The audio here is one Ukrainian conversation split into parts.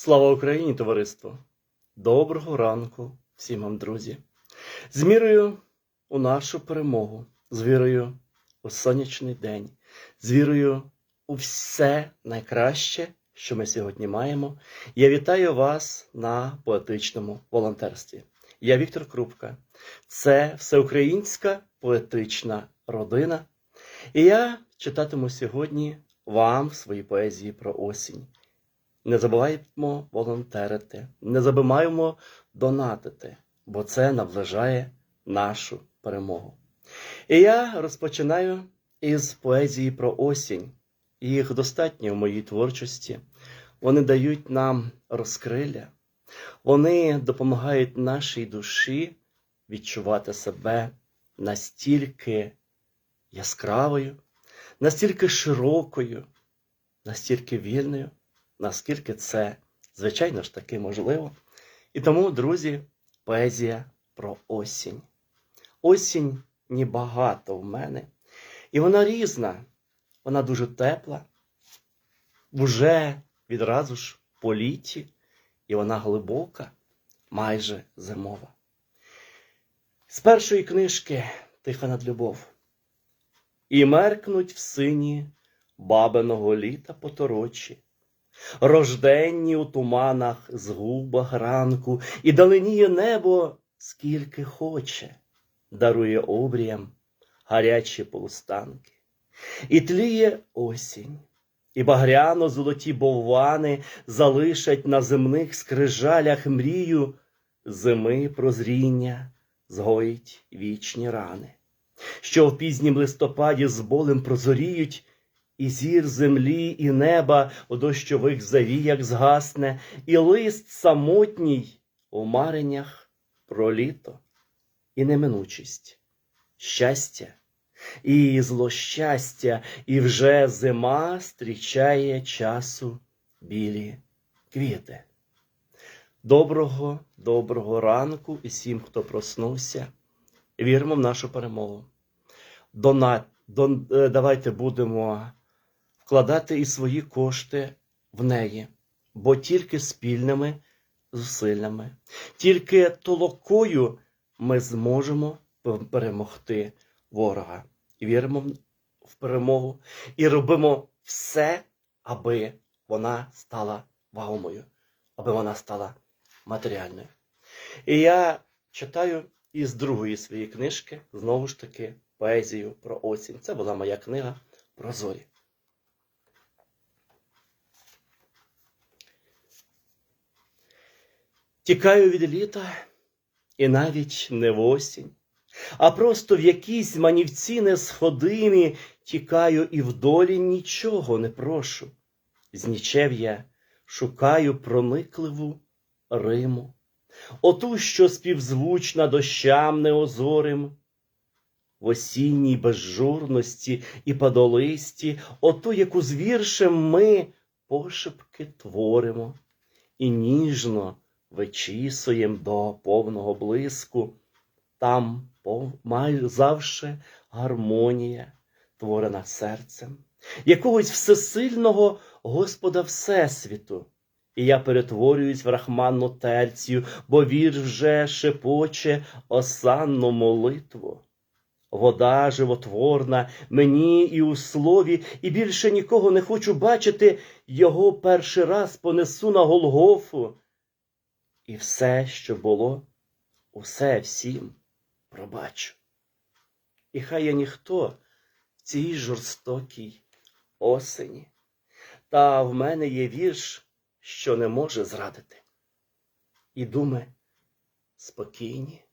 Слава Україні, товариство! Доброго ранку всім вам, друзі! З вірою у нашу перемогу, з вірою у сонячний день, з вірою у все найкраще, що ми сьогодні маємо. Я вітаю вас на поетичному волонтерстві. Я Віктор Крупка. Це всеукраїнська поетична родина. І я читатиму сьогодні вам свої поезії про осінь. Не забуваємо волонтерити, не забуваємо донатити, бо це наближає нашу перемогу. І я розпочинаю із поезії про осінь. Їх достатньо в моїй творчості. Вони дають нам розкрилля, вони допомагають нашій душі відчувати себе настільки яскравою, настільки широкою, настільки вільною наскільки це, звичайно ж таки, можливо. І тому, друзі, поезія про осінь. Осінь небагато в мене. І вона різна, вона дуже тепла, вже відразу ж по літі, і вона глибока, майже зимова. З першої книжки Тиха над любов. І меркнуть в сині бабиного літа поторочі рожденні у туманах, згубах ранку, і даленіє небо скільки хоче, дарує обріям гарячі полустанки. І тліє осінь, і багряно золоті боввани залишать на земних скрижалях мрію зими прозріння, згоїть вічні рани, що в пізнім листопаді з болем прозоріють і зір землі, і неба у дощових завіях згасне, і лист самотній у мареннях про літо і неминучість, щастя і злощастя, і вже зима стрічає часу білі квіти. Доброго, доброго ранку і всім, хто проснувся. Віримо в нашу перемогу. Донат, дон, е, давайте будемо вкладати і свої кошти в неї, бо тільки спільними зусиллями, тільки толокою ми зможемо перемогти ворога. Віримо в перемогу і робимо все, аби вона стала вагомою, аби вона стала матеріальною. І я читаю із другої своєї книжки, знову ж таки, поезію про осінь. Це була моя книга про зорі. Тікаю від літа і навіть не в осінь, а просто в якійсь манівці несходимі тікаю і в долі нічого не прошу. Знічев я шукаю проникливу Риму, оту, що співзвучна дощам неозорим, в осінній безжурності і падолисті, оту, яку з віршем ми пошепки творимо, і ніжно вичісуєм до повного блиску, там має завше гармонія, творена серцем, якогось всесильного Господа Всесвіту. І я перетворююсь в рахманну терцію, бо вір вже шепоче осанну молитву. Вода животворна мені і у слові, і більше нікого не хочу бачити, його перший раз понесу на Голгофу. І все, що було, усе всім пробачу. І хай я ніхто в цій жорстокій осені, та в мене є вірш, що не може зрадити. І думи спокійні,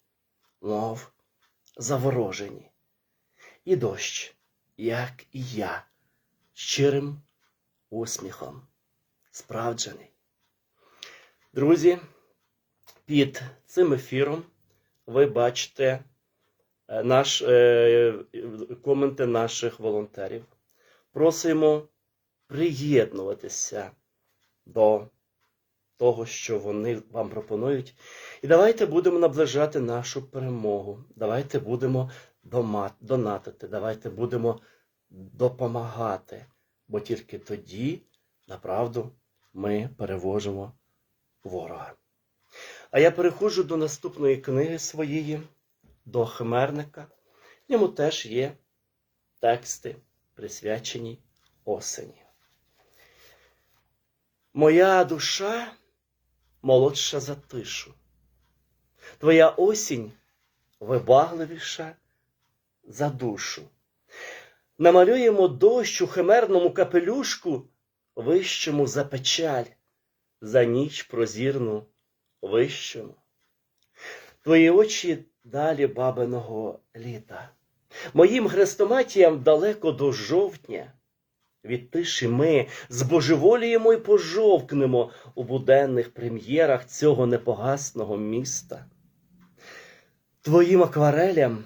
мов заворожені, і дощ, як і я, щирим усміхом справджений. Друзі, під цим ефіром ви бачите е, наш, е, коменти наших волонтерів. Просимо приєднуватися до того, що вони вам пропонують. І давайте будемо наближати нашу перемогу. Давайте будемо донатити, давайте будемо допомагати. Бо тільки тоді, направду, ми перевожимо ворога. А я переходжу до наступної книги своєї, до Хмерника. В ньому теж є тексти, присвячені осені. Моя душа молодша за тишу. Твоя осінь вибагливіша за душу. Намалюємо дощ у химерному капелюшку, вищому за печаль, за ніч прозірну вищому. Твої очі далі бабиного літа. Моїм хрестоматіям далеко до жовтня. Від тиші ми збожеволіємо й пожовкнемо у буденних прем'єрах цього непогасного міста. Твоїм акварелям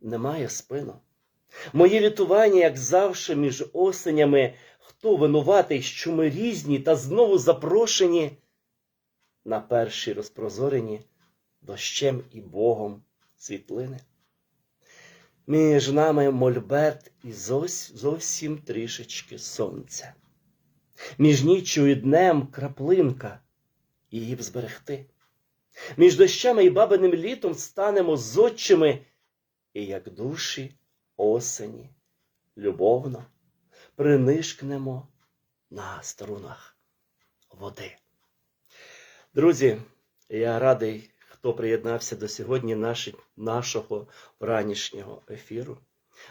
немає спину. Мої літування, як завше, між осенями, хто винуватий, що ми різні та знову запрошені на перші розпрозорені дощем і Богом світлини. Між нами мольберт і зовсім трішечки сонця. Між ніччю і днем краплинка, її б зберегти. Між дощами і бабиним літом станемо зодчими, і як душі осені, любовно принишкнемо на струнах води. Друзі, я радий, хто приєднався до сьогодні наші, нашого ранішнього ефіру.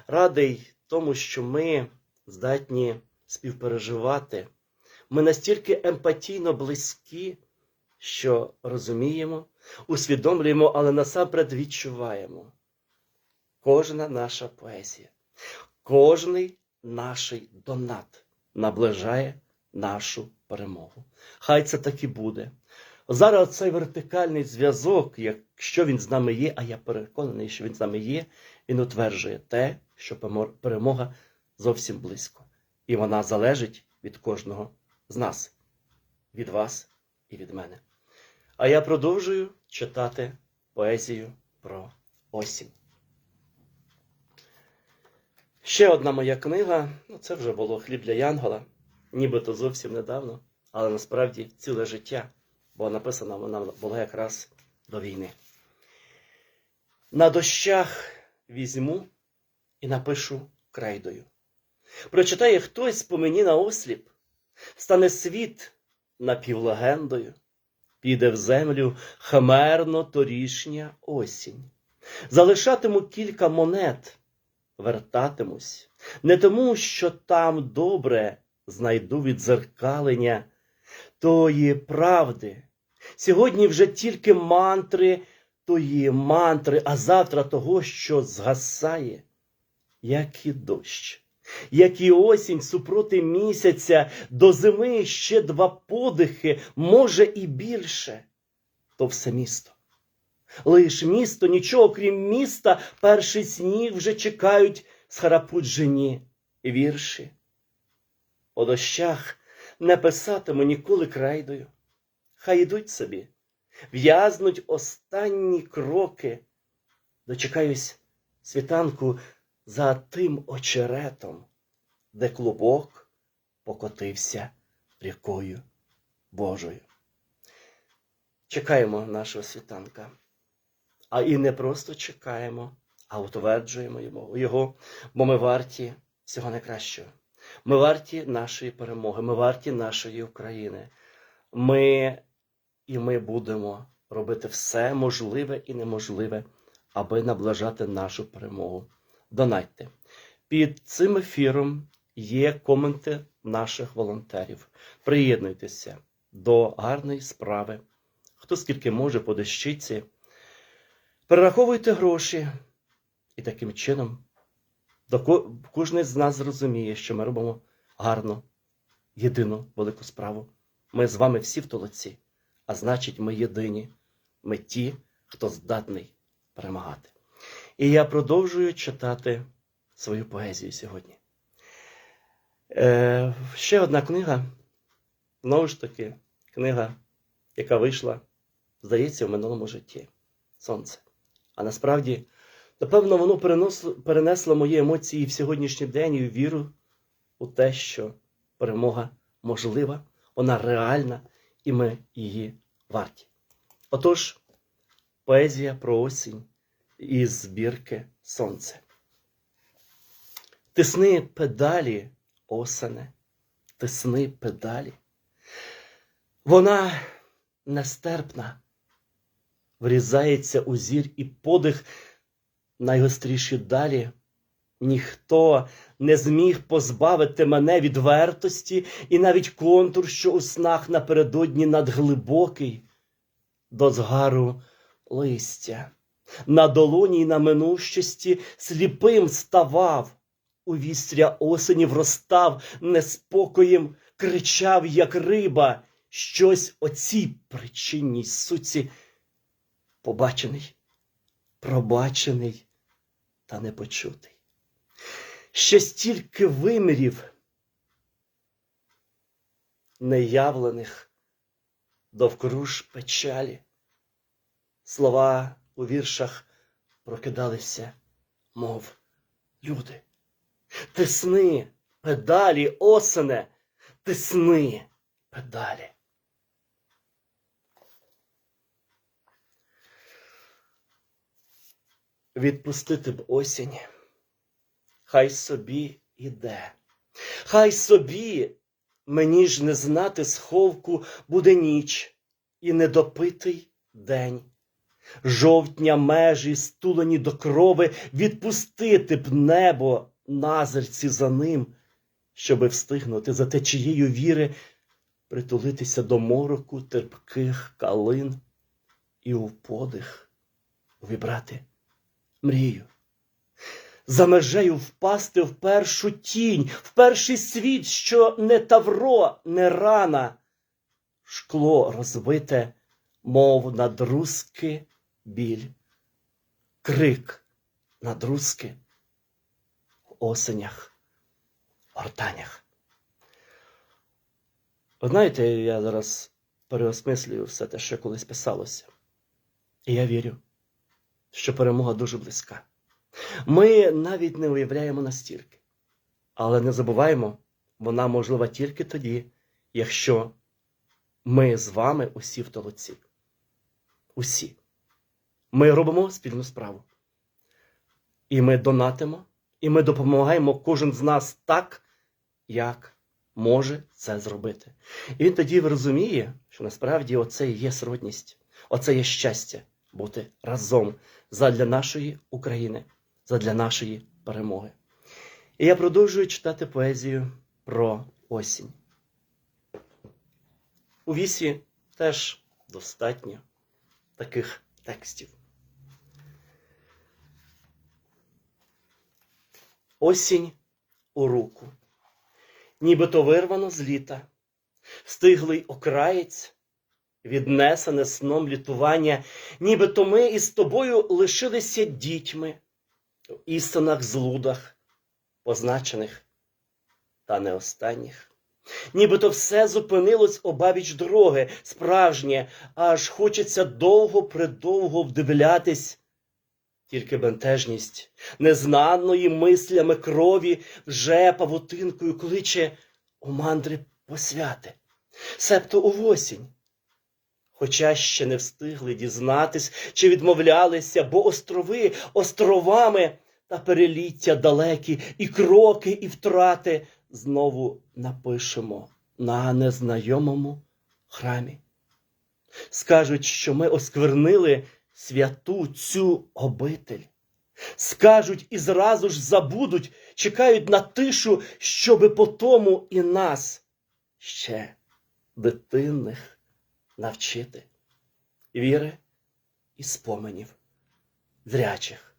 Радий тому, що ми здатні співпереживати. Ми настільки емпатійно близькі, що розуміємо, усвідомлюємо, але насамперед відчуваємо. Кожна наша поезія, кожний наш донат наближає нашу перемогу. Хай це так і буде. Зараз цей вертикальний зв'язок, якщо він з нами є, а я переконаний, що він з нами є, він утверджує те, що перемога зовсім близько. І вона залежить від кожного з нас, від вас і від мене. А я продовжую читати поезію про осінь. Ще одна моя книга, ну це вже було хліб для Янгола, нібито зовсім недавно, але насправді ціле життя, бо написана вона була якраз до війни. На дощах візьму і напишу крейдою. Прочитає хтось по мені на осліп, стане світ напівлегендою, піде в землю хмерно торішня осінь. Залишатиму кілька монет вертатимусь, не тому, що там добре знайду відзеркалення тої правди. Сьогодні вже тільки мантри тої мантри, а завтра того, що згасає, як і дощ, як і осінь супроти місяця, до зими ще два подихи, може і більше, то все місто. Лиш місто, нічого крім міста, перший сніг вже чекають схарапуджені вірші. О дощах не писатиму ніколи крайдою. Хай ідуть собі, в'язнуть останні кроки. Дочекаюсь світанку за тим очеретом, де клубок покотився рікою Божою. Чекаємо нашого світанка. А і не просто чекаємо, а утверджуємо його, бо ми варті всього найкращого. Ми варті нашої перемоги, ми варті нашої України. Ми і ми будемо робити все можливе і неможливе, аби наближати нашу перемогу. Донайте. Під цим ефіром є коменти наших волонтерів. Приєднуйтеся до гарної справи. Хто скільки може по дещиці. Перераховуйте гроші. І таким чином кожен з нас зрозуміє, що ми робимо гарну, єдину велику справу. Ми з вами всі в толоці, а значить, ми єдині, ми ті, хто здатний перемагати. І я продовжую читати свою поезію сьогодні. Е, Ще одна книга, знову ж таки, книга, яка вийшла, здається, в минулому житті Сонце. А насправді, напевно, воно перенесло, перенесло мої емоції в сьогоднішній день і в віру у те, що перемога можлива, вона реальна, і ми її варті. Отож, поезія про осінь із збірки Сонце. Тисни педалі, осене, тисни педалі. Вона нестерпна, врізається у зір і подих найгостріші далі. Ніхто не зміг позбавити мене від вертості, і навіть контур, що у снах напередодні надглибокий, до згару листя. На долоні й на минущості сліпим ставав, у вістря осені вростав, неспокоєм кричав, як риба, щось о цій причинній суці побачений, пробачений та непочутий. Ще стільки вимірів неявлених довкруж печалі. Слова у віршах прокидалися, мов люди. Тисни педалі, осене, тисни педалі. Відпустити б осінь, хай собі іде, хай собі мені ж не знати сховку буде ніч і недопитий день. Жовтня межі, стулені до крови, відпустити б небо назирці за ним, щоби встигнути за течією віри, притулитися до мороку терпких калин і у подих увібрати мрію. За межею впасти в першу тінь, в перший світ, що не тавро, не рана, шкло розбите, мов надрузки біль, крик надрузки в осенях, ортанях. Знаєте, я зараз переосмислюю все те, що колись писалося. І я вірю, що перемога дуже близька. Ми навіть не уявляємо настільки. Але не забуваємо, вона можлива тільки тоді, якщо ми з вами усі в толоці. Усі. Ми робимо спільну справу. І ми донатимо, і ми допомагаємо кожен з нас так, як може це зробити. І він тоді розуміє, що насправді оце і є сродність, оце є щастя бути разом задля нашої України, задля нашої перемоги. І я продовжую читати поезію про осінь. У вісі теж достатньо таких текстів. Осінь у руку, нібито вирвано з літа, стиглий окраєць, віднесене сном літування, нібито ми із тобою лишилися дітьми в істинах злудах, позначених та не останніх. Нібито все зупинилось обабіч дороги, справжнє, аж хочеться довго-предовго вдивлятись. Тільки бентежність незнаної мислями крові вже павутинкою кличе у мандри посвяти, себто у осінь. Хоча ще не встигли дізнатись, чи відмовлялися, бо острови островами та переліття далекі, і кроки, і втрати знову напишемо на незнайомому храмі. Скажуть, що ми осквернили святу цю обитель. Скажуть і зразу ж забудуть, чекають на тишу, щоби по тому і нас ще дитинних навчити віри і споменів, зрячих,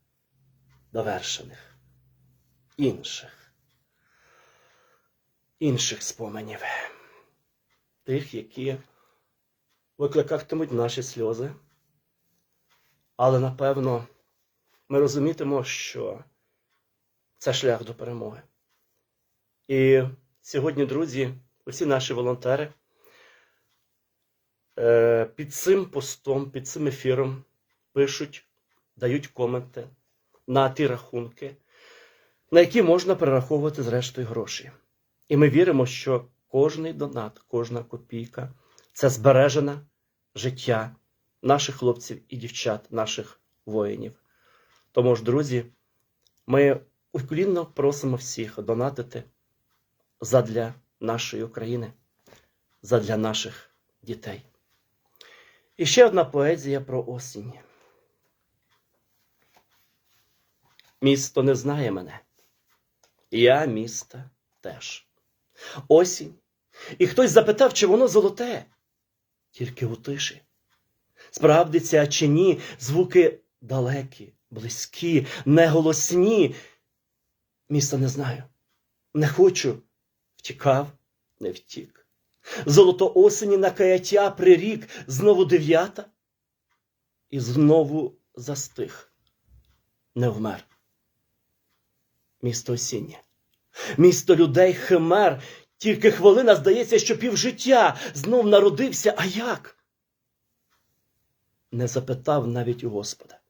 довершених, інших, інших споменів, тих, які викликатимуть наші сльози. Але напевно ми розумітимо, що це шлях до перемоги. І сьогодні, друзі, усі наші волонтери під цим постом, під цим ефіром пишуть, дають коменти на ті рахунки, на які можна перераховувати зрештою гроші. І ми віримо, що кожний донат, кожна копійка це збережена життя наших хлопців і дівчат, наших воїнів. Тому ж, друзі, ми уклінно просимо всіх донатити задля нашої України, задля наших дітей. І ще одна поезія про осінь. Місто не знає мене. Я міста теж. Осінь. І хтось запитав, чи воно золоте, тільки у тиші. Справдиться чи ні, звуки далекі, близькі, неголосні. Міста не знаю. Не хочу. Втікав, не втік. Золото осені на каяття прирік, знову дев'ята, і знову застиг, не вмер. Місто осіннє, місто людей химер, тільки хвилина здається, що півжиття. Знов народився, а як? Не запитав навіть у Господа.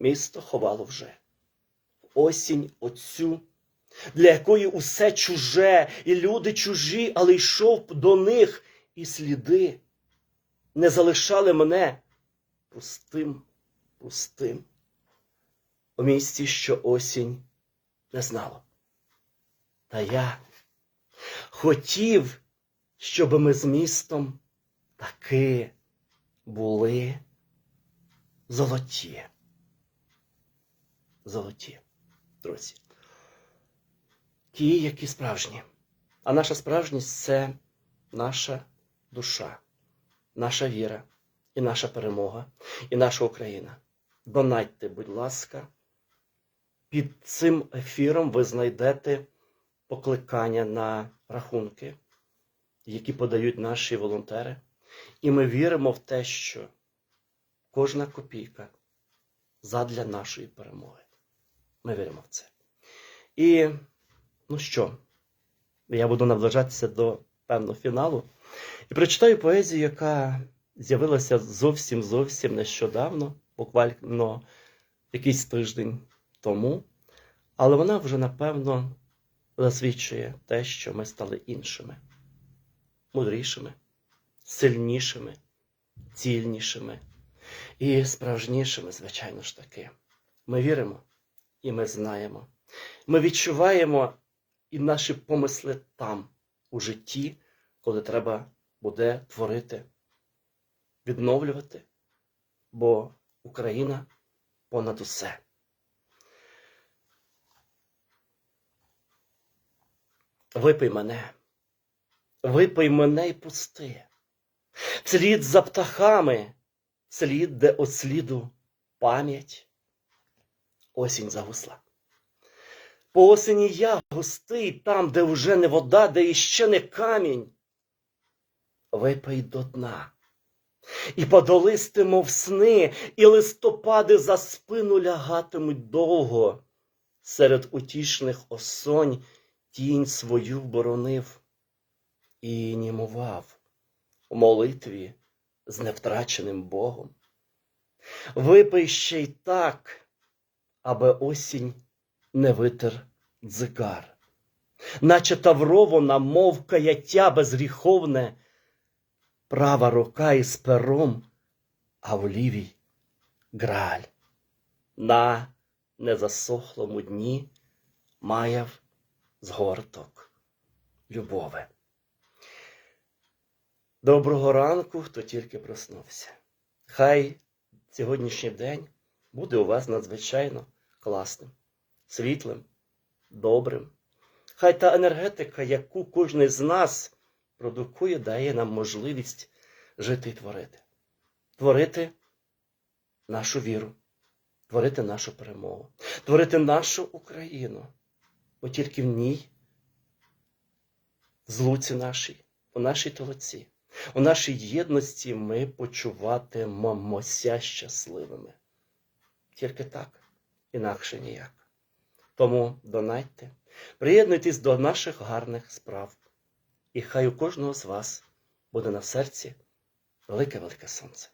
Місто ховало вже. Осінь оцю, для якої усе чуже, і люди чужі, але йшов до них, і сліди не залишали мене пустим, пустим. У місті, що осінь не знало. Та я хотів, щоб ми з містом таки були золоті. Золоті, друзі. Ті, які справжні. А наша справжність це наша душа, наша віра і наша перемога, і наша Україна. Донатьте, будь ласка, під цим ефіром ви знайдете покликання на рахунки, які подають наші волонтери. І ми віримо в те, що кожна копійка задля нашої перемоги. Ми віримо в це. І ну що, я буду наближатися до певного фіналу і прочитаю поезію, яка з'явилася зовсім зовсім нещодавно, буквально якийсь тиждень тому, але вона вже напевно засвідчує те, що ми стали іншими, мудрішими, сильнішими, цільнішими і справжнішими, звичайно ж таки. Ми віримо і ми знаємо. Ми відчуваємо і наші помисли там, у житті, коли треба буде творити, відновлювати, бо Україна понад усе. Випий мене, випий мене й пусти. Слід за птахами, слід, де от сліду пам'ять. Осінь загусла. По осені я густий там, де вже не вода, де іще не камінь. Випий до дна. І подолисти, мов сни, і листопади за спину лягатимуть довго. Серед утішних осонь тінь свою боронив і німував у молитві з невтраченим Богом. Випий ще й так, аби осінь не витер дзигар, наче таврована, мов каяття безгріховне, права рука із пером, а в лівій граль. На незасохлому дні маяв згорток любове. Доброго ранку, хто тільки проснувся. Хай сьогоднішній день буде у вас надзвичайно класним, світлим, добрим. Хай та енергетика, яку кожен з нас продукує, дає нам можливість жити і творити. Творити нашу віру, творити нашу перемогу, творити нашу Україну, бо тільки в ній, в злуці нашій, у нашій толоці, у нашій єдності ми почуватимемося щасливими. Тільки так, інакше ніяк. Тому донайте, приєднуйтесь до наших гарних справ, і хай у кожного з вас буде на серці велике-велике сонце.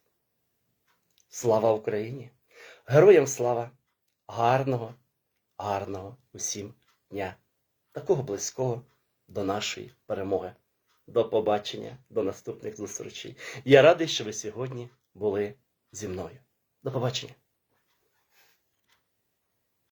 Слава Україні! Героям слава! Гарного, гарного усім дня, такого близького до нашої перемоги. До побачення, до наступних зустрічей. Я радий, що ви сьогодні були зі мною. До побачення.